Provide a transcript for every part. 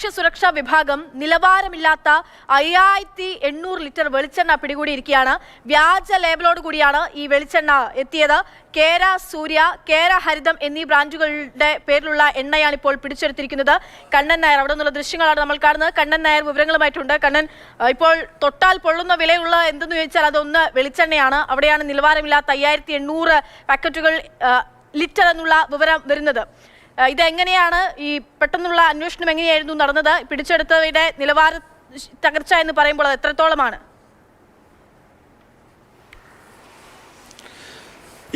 ഭക്ഷ്യസുരക്ഷാ വിഭാഗം നിലവാരമില്ലാത്ത അയ്യായിരത്തി എണ്ണൂറ് ലിറ്റർ വെളിച്ചെണ്ണ പിടികൂടിയിരിക്കുകയാണ്. വ്യാജ ലേബലോട് കൂടിയാണ് ഈ വെളിച്ചെണ്ണ എത്തിയത്. കേര സൂര്യ കേര ഹരിതം എന്നീ ബ്രാൻഡുകളുടെ പേരിലുള്ള എണ്ണയാണ് ഇപ്പോൾ പിടിച്ചെടുത്തിരിക്കുന്നത്. കണ്ണൻ നായർ അവിടെ നിന്നുള്ള ദൃശ്യങ്ങളാണ് നമ്മൾ കാണുന്നത്. കണ്ണൻ നായർ വിവരങ്ങളുമായിട്ടുണ്ട്. കണ്ണൻ ഇപ്പോൾ തൊട്ടാൽ പൊള്ളുന്ന വിലയുള്ള എന്തെന്ന് ചോദിച്ചാൽ അതൊന്ന് വെളിച്ചെണ്ണയാണ്. അവിടെയാണ് നിലവാരമില്ലാത്ത അയ്യായിരത്തി എണ്ണൂറ് പാക്കറ്റുകൾ ലിറ്റർ എന്നുള്ള വിവരം വരുന്നത്. ഇതെങ്ങനെയാണ് ഈ പെട്ടെന്നുള്ള അന്വേഷണം എങ്ങനെയായിരുന്നു നടന്നത്? പിടിച്ചെടുത്തവയുടെ നിലവാര തകർച്ച എന്ന് പറയുമ്പോൾ അത് എത്രത്തോളമാണ്?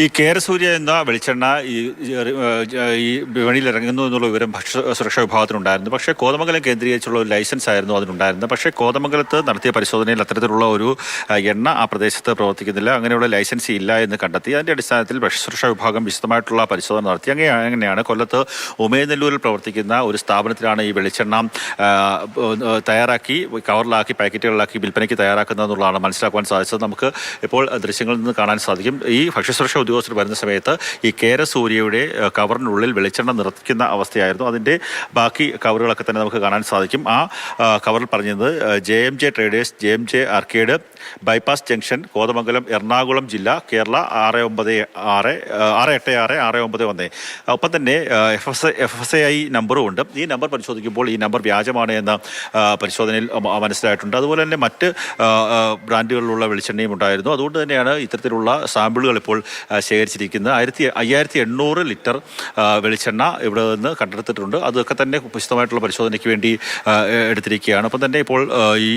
ഈ കേരസൂര്യ എന്ന വെളിച്ചെണ്ണ ഈ ഈ വിപണിയിൽ ഇറങ്ങുന്നു എന്നുള്ള വിവരം ഭക്ഷ്യ സുരക്ഷാ വിഭാഗത്തിനുണ്ടായിരുന്നു. പക്ഷേ കോതമംഗലം കേന്ദ്രീകരിച്ചുള്ള ഒരു ലൈസൻസ് ആയിരുന്നു അതിനുണ്ടായിരുന്നത്. പക്ഷേ കോതമംഗലത്ത് നടത്തിയ പരിശോധനയിൽ അത്തരത്തിലുള്ള ഒരു എണ്ണ ആ പ്രദേശത്ത് പ്രവർത്തിക്കുന്നില്ല. അങ്ങനെയുള്ള ലൈസൻസ് ഇല്ല എന്ന് കണ്ടെത്തി. അതിന്റെ അടിസ്ഥാനത്തിൽ ഭക്ഷ്യസുരക്ഷാ വിഭാഗം വിശദമായിട്ടുള്ള പരിശോധന നടത്തി. അങ്ങനെ അങ്ങനെയാണ് കൊല്ലത്ത് ഉമയനെല്ലൂരിൽ പ്രവർത്തിക്കുന്ന ഒരു സ്ഥാപനത്തിലാണ് ഈ വെളിച്ചെണ്ണ തയ്യാറാക്കി കവറിലാക്കി പാക്കറ്റുകളിലാക്കി വിൽപ്പനയ്ക്ക് തയ്യാറാക്കുന്നതെന്നുള്ളതാണ് മനസ്സിലാക്കുവാൻ സാധിച്ചത്. നമുക്ക് ഇപ്പോൾ ദൃശ്യങ്ങളിൽ നിന്ന് കാണാൻ സാധിക്കും. ഈ ഭക്ഷ്യസുരക്ഷാ ഉദ്യോഗസ്ഥർ വരുന്ന സമയത്ത് ഈ കേരസൂര്യയുടെ കവറിനുള്ളിൽ വെളിച്ചെണ്ണ നിറയ്ക്കുന്ന അവസ്ഥയായിരുന്നു. അതിന്റെ ബാക്കി കവറുകളൊക്കെ തന്നെ നമുക്ക് കാണാൻ സാധിക്കും. ആ കവറിൽ പറഞ്ഞത് J M J traders J M J arcade bypass junction Kothamangalam Ernakulam ജില്ല കേരള ആറ് ഒമ്പത് ആറ് ആറ് എട്ട് ആറ് ആറ് ഒമ്പത് ഒന്ന്. ഒപ്പം തന്നെ F S F S I നമ്പറും ഉണ്ട്. ഈ നമ്പർ പരിശോധിക്കുമ്പോൾ ഈ നമ്പർ വ്യാജമാണ് എന്ന പരിശോധനയിൽ മനസ്സിലായിട്ടുണ്ട്. അതുപോലെ തന്നെ മറ്റ് ബ്രാൻഡുകളിലുള്ള വെളിച്ചെണ്ണയും ഉണ്ടായിരുന്നു. അതുകൊണ്ട് തന്നെയാണ് ഇത്തരത്തിലുള്ള സാമ്പിളുകൾ ഇപ്പോൾ ശേഖരിച്ചിരിക്കുന്നത്. ആയിരത്തി അയ്യായിരത്തി എണ്ണൂറ് ലിറ്റർ വെളിച്ചെണ്ണ ഇവിടെ നിന്ന് കണ്ടെടുത്തിട്ടുണ്ട്. അതൊക്കെ തന്നെ വിശദമായിട്ടുള്ള പരിശോധനയ്ക്ക് വേണ്ടി എടുത്തിരിക്കുകയാണ്. അപ്പം തന്നെ ഇപ്പോൾ ഈ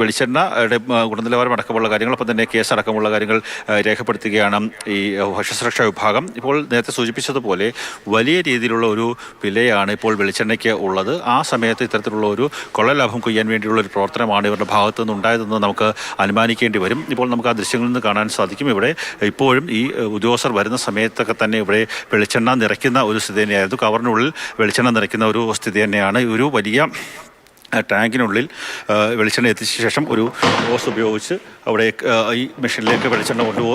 വെളിച്ചെണ്ണ വെളിച്ചെണ്ണയുടെ ഗുണനിലവാരം അടക്കമുള്ള കാര്യങ്ങൾ അപ്പം തന്നെ കേസ് അടക്കമുള്ള കാര്യങ്ങൾ രേഖപ്പെടുത്തുകയാണ് ഈ ഭക്ഷ്യസുരക്ഷാ വിഭാഗം. ഇപ്പോൾ നേരത്തെ സൂചിപ്പിച്ചതുപോലെ വലിയ രീതിയിലുള്ള ഒരു വിലയാണ് ഇപ്പോൾ വെളിച്ചെണ്ണയ്ക്ക് ഉള്ളത്. ആ സമയത്ത് ഇത്തരത്തിലുള്ള ഒരു കൊള്ളലാഭം കൊയ്യാൻ വേണ്ടിയുള്ള ഒരു പ്രവർത്തനമാണ് ഇവരുടെ ഭാഗത്തു നിന്ന് ഉണ്ടായതെന്ന് നമുക്ക് അനുമാനിക്കേണ്ടി വരും. ഇപ്പോൾ നമുക്ക് ആ ദൃശ്യങ്ങളിൽ നിന്ന് കാണാൻ സാധിക്കും. ഇവിടെ ഇപ്പോഴും ഈ ഉദ്യോഗസ്ഥർ വരുന്ന സമയത്തൊക്കെ തന്നെ ഇവിടെ വെളിച്ചെണ്ണ നിറയ്ക്കുന്ന ഒരു സ്ഥിതി തന്നെയായിരുന്നു. കവറിനുള്ളിൽ വെളിച്ചെണ്ണ നിറയ്ക്കുന്ന ഒരു സ്ഥിതി തന്നെയാണ്. ഒരു വലിയ ടാങ്കിനുള്ളിൽ വെളിച്ചെണ്ണ എത്തിച്ച ശേഷം ഒരു ഹോസ് ഉപയോഗിച്ച് അവിടെ ഈ മെഷീനിലേക്ക് വെളിച്ചെണ്ണ കൊണ്ടുപോ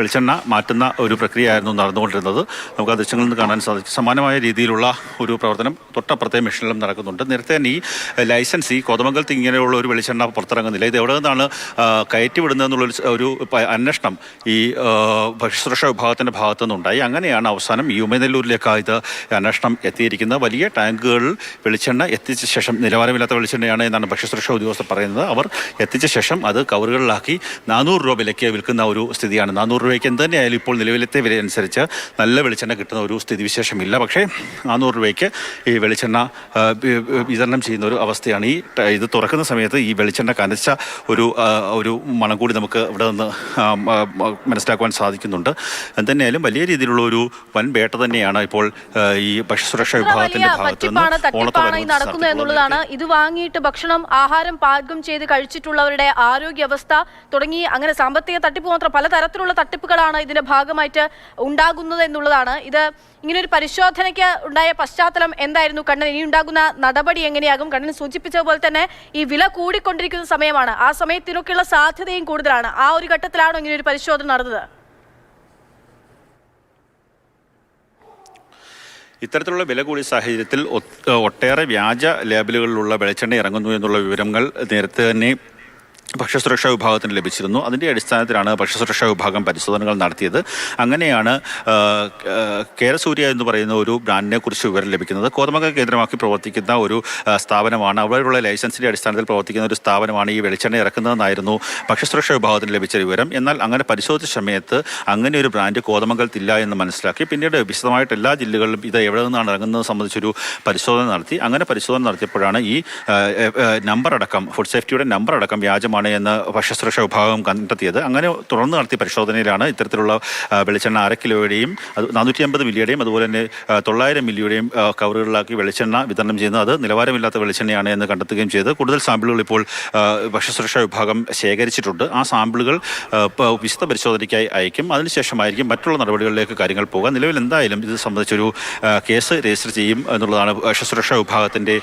വെളിച്ചെണ്ണ മാറ്റുന്ന ഒരു പ്രക്രിയയായിരുന്നു നടന്നുകൊണ്ടിരുന്നത്. നമുക്ക് ആ ദൃശ്യങ്ങളിൽ നിന്ന് കാണാൻ സാധിക്കും സമാനമായ രീതിയിലുള്ള ഒരു പ്രവർത്തനം തൊട്ടപ്പുറത്തെ മെഷീനിലും നടക്കുന്നുണ്ട്. നേരത്തെ ഈ ലൈസൻസ് ഈ കോതമംഗലത്ത് ഇങ്ങനെയുള്ള ഒരു വെളിച്ചെണ്ണ പുറത്തിറങ്ങുന്നില്ല. ഇത് എവിടെ നിന്നാണ് ആ, കയറ്റി വിടുന്നതെന്നുള്ളൊരു സ- ഒരു അന്വേഷണം ഈ ഭക്ഷ്യസുരക്ഷാ വിഭാഗത്തിന്റെ ഭാഗത്തു നിന്നുണ്ടായി അങ്ങനെയാണ് അവസാനം ഈ ഉമയനെല്ലൂരിലേക്ക് ഇത് അന്വേഷണം എത്തിയിരിക്കുന്നത്. വലിയ ടാങ്കുകളിൽ വെളിച്ചെണ്ണ എത്തിച്ച ശേഷം നിലവാരമില്ലാത്ത വെളിച്ചെണ്ണയാണ് എന്നാണ് ഭക്ഷ്യസുരക്ഷാ ഉദ്യോഗസ്ഥർ പറയുന്നത്. അവർ എത്തിച്ച ശേഷം അത് കവറുകളിലാക്കി നാനൂറ് രൂപ വിലയ്ക്ക് വിൽക്കുന്ന ഒരു സ്ഥിതിയാണ്. നാനൂറ് രൂപയ്ക്ക് എന്ത് തന്നെയായാലും ഇപ്പോൾ നിലവിലത്തെ വില അനുസരിച്ച് നല്ല വെളിച്ചെണ്ണ കിട്ടുന്ന ഒരു സ്ഥിതിവിശേഷമില്ല. പക്ഷേ നാനൂറ് രൂപയ്ക്ക് ഈ വെളിച്ചെണ്ണ വിതരണം ചെയ്യുന്ന ഒരു അവസ്ഥയാണ് ഈ ഇത് തുറക്കുന്ന സമയത്ത് ഈ വെളിച്ചെണ്ണ കനച്ച ഒരു ഒരു മണം കൂടി നമുക്ക് ഇവിടെ നിന്ന് മനസ്സിലാക്കുവാൻ സാധിക്കുന്നുണ്ട്. എന്തുതന്നെയായാലും വലിയ രീതിയിലുള്ള ഒരു വൻ വേട്ട തന്നെയാണ് ഇപ്പോൾ ഈ ഭക്ഷ്യസുരക്ഷാ വിഭാഗത്തിന്റെ ഭാഗത്ത് നിന്ന് നടക്കുന്നത് എന്നുള്ളതാണ്. ഇത് വാങ്ങിയിട്ട് ഭക്ഷണം ആഹാരം പാകം ചെയ്ത് കഴിച്ചിട്ടുള്ളവരുടെ ആരോഗ്യ അവസ്ഥ തുടങ്ങി അങ്ങനെ സാമ്പത്തിക തട്ടിപ്പ് മാത്രം പലതരത്തിലുള്ള തട്ടിപ്പുകളാണ് ഇതിന്റെ ഭാഗമായിട്ട് ഉണ്ടാകുന്നത് എന്നുള്ളതാണ്. ഇത് ഇങ്ങനൊരു പരിശോധനയ്ക്ക് ഉണ്ടായ പശ്ചാത്തലം എന്തായിരുന്നു? കണ്ണൻ ഇനി ഉണ്ടാകുന്ന നടപടി എങ്ങനെയാകും? കണ്ണൻ സൂചിപ്പിച്ചതുപോലെ തന്നെ ഈ വില കൂടിക്കൊണ്ടിരിക്കുന്ന സമയമാണ്. ആ സമയത്തിനൊക്കെയുള്ള സാധ്യതയും കൂടുതലാണ്. ആ ഒരു ഘട്ടത്തിലാണോ ഇങ്ങനെ ഒരു പരിശോധന നടന്നത്. ഇത്തരത്തിലുള്ള വില കൂടിയ സാഹചര്യത്തിൽ ഒട്ടേറെ വ്യാജ ലേബലുകളിലുള്ള വെളിച്ചെണ്ണ ഇറങ്ങുന്നു എന്നുള്ള വിവരങ്ങൾ നേരത്തെ തന്നെ ഭക്ഷ്യസുരക്ഷാ വിഭാഗത്തിന് ലഭിച്ചിരുന്നു. അതിന്റെ അടിസ്ഥാനത്തിലാണ് ഭക്ഷ്യസുരക്ഷാ വിഭാഗം പരിശോധനകൾ നടത്തിയത്. അങ്ങനെയാണ് കേരസൂര്യ എന്ന് പറയുന്ന ഒരു ബ്രാൻഡിനെ കുറിച്ച് വിവരം ലഭിക്കുന്നത്. കോതമംഗ കേന്ദ്രമാക്കി പ്രവർത്തിക്കുന്ന ഒരു സ്ഥാപനമാണ്. അവിടെയുള്ള ലൈസൻസിന്റെ അടിസ്ഥാനത്തിൽ പ്രവർത്തിക്കുന്ന ഒരു സ്ഥാപനമാണ് ഈ വെളിച്ചെണ്ണ ഇറക്കുന്നതെന്നായിരുന്നു ഭക്ഷ്യസുരക്ഷാ വിഭാഗത്തിന് ലഭിച്ച വിവരം. എന്നാൽ അങ്ങനെ പരിശോധിച്ച സമയത്ത് അങ്ങനെ ഒരു ബ്രാൻഡ് കോതമംഗലത്തില്ല എന്ന് മനസ്സിലാക്കി. പിന്നീട് വിശദമായിട്ട് എല്ലാ ജില്ലകളിലും ഇത് എവിടെ നിന്നാണ് ഇറങ്ങുന്നത് സംബന്ധിച്ചൊരു പരിശോധന നടത്തി. അങ്ങനെ പരിശോധന നടത്തിയപ്പോഴാണ് ഈ നമ്പർ അടക്കം ഫുഡ് സേഫ്റ്റിയുടെ നമ്പർ അടക്കം വ്യാജമാണ് എന്ന് ഭക്ഷ്യസുരക്ഷാ വിഭാഗം കണ്ടെത്തിയത്. അങ്ങനെ തുടർന്ന് നടത്തിയ പരിശോധനയിലാണ് ഇത്തരത്തിലുള്ള വെളിച്ചെണ്ണ അര കിലോയുടെയും അത് നാനൂറ്റി അമ്പത് മില്ലിയുടെയും അതുപോലെ തന്നെ തൊള്ളായിരം മില്ലിയുടെയും കവറുകളിലാക്കി വെളിച്ചെണ്ണ വിതരണം ചെയ്യുന്നത് അത് നിലവാരമില്ലാത്ത വെളിച്ചെണ്ണയാണ് എന്ന് കണ്ടെത്തുകയും ചെയ്ത്. കൂടുതൽ സാമ്പിളുകൾ ഇപ്പോൾ ഭക്ഷ്യസുരക്ഷാ വിഭാഗം ശേഖരിച്ചിട്ടുണ്ട്. ആ സാമ്പിളുകൾ വിശദ പരിശോധനയ്ക്കായി അയക്കും. അതിനുശേഷമായിരിക്കും മറ്റുള്ള നടപടികളിലേക്ക് കാര്യങ്ങൾ പോകുക നിലവിൽ എന്തായാലും ഇത് സംബന്ധിച്ചൊരു കേസ് രജിസ്റ്റർ ചെയ്യും എന്നുള്ളതാണ് ഭക്ഷ്യസുരക്ഷാ വിഭാഗത്തിന്റെ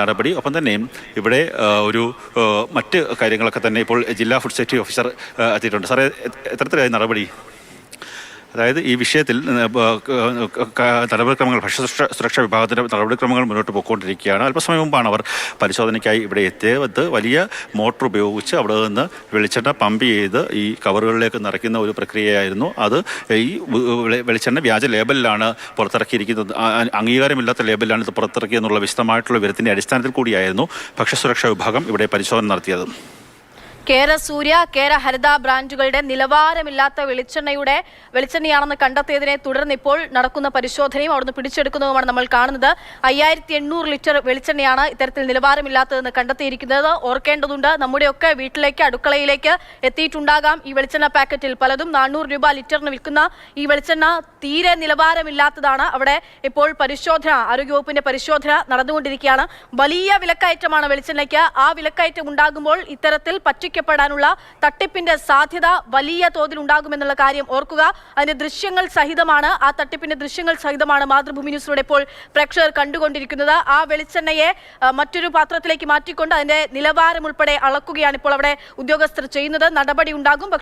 നടപടി. ഒപ്പം തന്നെ ഇവിടെ ഒരു മറ്റ് മറ്റ് കാര്യങ്ങളൊക്കെ തന്നെ ഇപ്പോൾ ജില്ലാ ഫുഡ് സേഫ്റ്റി ഓഫീസർ എത്തിയിട്ടുണ്ട്. സാറേ എത്രത്തിലായി നടപടി? അതായത് ഈ വിഷയത്തിൽ നടപടിക്രമങ്ങൾ ഭക്ഷ്യസുരക്ഷ സുരക്ഷാ വിഭാഗത്തിന്റെ നടപടിക്രമങ്ങൾ മുന്നോട്ട് പോയിക്കൊണ്ടിരിക്കുകയാണ്. അല്പസമയം മുമ്പാണ് അവർ പരിശോധനയ്ക്കായി ഇവിടെ എത്തിയത്. വലിയ മോട്ടോർ ഉപയോഗിച്ച് അവിടെ നിന്ന് വെളിച്ചെണ്ണ പമ്പ് ചെയ്ത് ഈ കവറുകളിലേക്ക് നിറയ്ക്കുന്ന ഒരു പ്രക്രിയയായിരുന്നു അത്. ഈ വെളിച്ചെണ്ണ വ്യാജ ലേബലിലാണ് പുറത്തിറക്കിയിരിക്കുന്നത്. അംഗീകാരമില്ലാത്ത ലേബലിലാണ് ഇത് പുറത്തിറക്കിയെന്നുള്ള വിശദമായിട്ടുള്ള വിവരത്തിന്റെ അടിസ്ഥാനത്തിൽ കൂടിയായിരുന്നു ഭക്ഷ്യസുരക്ഷാ വിഭാഗം ഇവിടെ പരിശോധന നടത്തിയത്. കേര സൂര്യ കേര ഹരിത ബ്രാൻഡുകളുടെ നിലവാരമില്ലാത്ത വെളിച്ചെണ്ണയുടെ വെളിച്ചെണ്ണയാണെന്ന് കണ്ടെത്തിയതിനെ തുടർന്ന് ഇപ്പോൾ നടക്കുന്ന പരിശോധനയും അവിടുന്ന് പിടിച്ചെടുക്കുന്നതുമാണ് നമ്മൾ കാണുന്നത്. അയ്യായിരത്തി എണ്ണൂറ് ലിറ്റർ വെളിച്ചെണ്ണയാണ് ഇത്തരത്തിൽ നിലവാരമില്ലാത്തതെന്ന് കണ്ടെത്തിയിരിക്കുന്നത്. ഓർക്കേണ്ടതുണ്ട് നമ്മുടെയൊക്കെ വീട്ടിലേക്ക് അടുക്കളയിലേക്ക് എത്തിയിട്ടുണ്ടാകാം ഈ വെളിച്ചെണ്ണ പാക്കറ്റിൽ. പലതും നാനൂറ് രൂപ ലിറ്ററിന് വിൽക്കുന്ന ഈ വെളിച്ചെണ്ണ തീരെ നിലവാരമില്ലാത്തതാണ്. അവിടെ ഇപ്പോൾ പരിശോധന ആരോഗ്യവകുപ്പിന്റെ പരിശോധന നടന്നുകൊണ്ടിരിക്കുകയാണ്. വലിയ വിലക്കയറ്റമാണ് വെളിച്ചെണ്ണയ്ക്ക്. ആ വിലക്കയറ്റം ഉണ്ടാകുമ്പോൾ ഇത്തരത്തിൽ പറ്റിക്കപ്പെടാനുള്ള തട്ടിപ്പിന്റെ സാധ്യത വലിയ തോതിൽ ഉണ്ടാകുമെന്നുള്ള കാര്യം ഓർക്കുക. അതിന്റെ ദൃശ്യങ്ങൾ സഹിതമാണ് ആ തട്ടിപ്പിന്റെ ദൃശ്യങ്ങൾ സഹിതമാണ് മാതൃഭൂമി ന്യൂസിലൂടെ ഇപ്പോൾ പ്രേക്ഷകർ കണ്ടുകൊണ്ടിരിക്കുന്നത്. ആ വെളിച്ചെണ്ണയെ മറ്റൊരു പാത്രത്തിലേക്ക് മാറ്റിക്കൊണ്ട് അതിന്റെ നിലവാരം ഉൾപ്പെടെ അളക്കുകയാണ് ഇപ്പോൾ അവിടെ ഉദ്യോഗസ്ഥർ ചെയ്യുന്നത്. നടപടി ഉണ്ടാകും.